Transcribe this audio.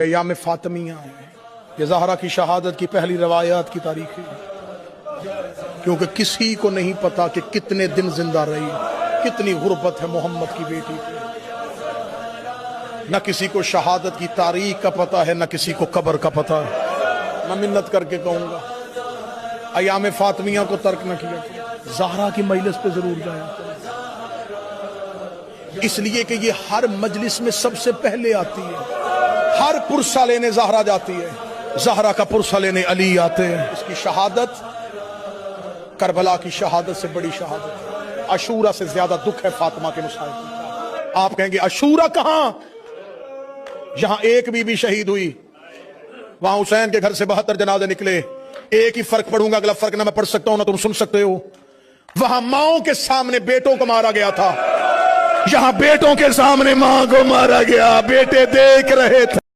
ایام فاطمیہ ہے یہ زہرا کی شہادت کی پہلی روایات کی تاریخ ہے۔ کیونکہ کسی کو نہیں پتا کہ کتنے دن زندہ رہی، کتنی غربت ہے محمد کی بیٹی پہ نہ کسی کو شہادت کی تاریخ کا پتا ہے، نہ کسی کو قبر کا پتا ہے۔ میں منت کر کے کہوں گا، ایام فاطمیہ کو ترک نہ کیا۔ زہرا کی مجلس پہ ضرور جائیں اس لیے کہ یہ ہر مجلس میں سب سے پہلے آتی ہے۔ ہر پرسہ لینے زہرا جاتی ہے۔ زہرا کا پرسہ لینے علی آتے ہیں۔ اس کی شہادت، کربلا کی شہادت سے بڑی شہادت اشورا سے زیادہ دکھ ہے فاطمہ کے مسائل آپ کہیں گے اشورا کہاں؟ یہاں ایک بی بی شہید ہوئی۔ وہاں حسین کے گھر سے بہتر جنازے نکلے۔ ایک ہی فرق پڑھوں گا، اگلا فرق نہ میں پڑھ سکتا ہوں، نہ تم سن سکتے ہو۔ وہاں ماؤں کے سامنے بیٹوں کو مارا گیا تھا۔ یہاں بیٹوں کے سامنے ماں کو مارا گیا۔ بیٹے دیکھ رہے تھے۔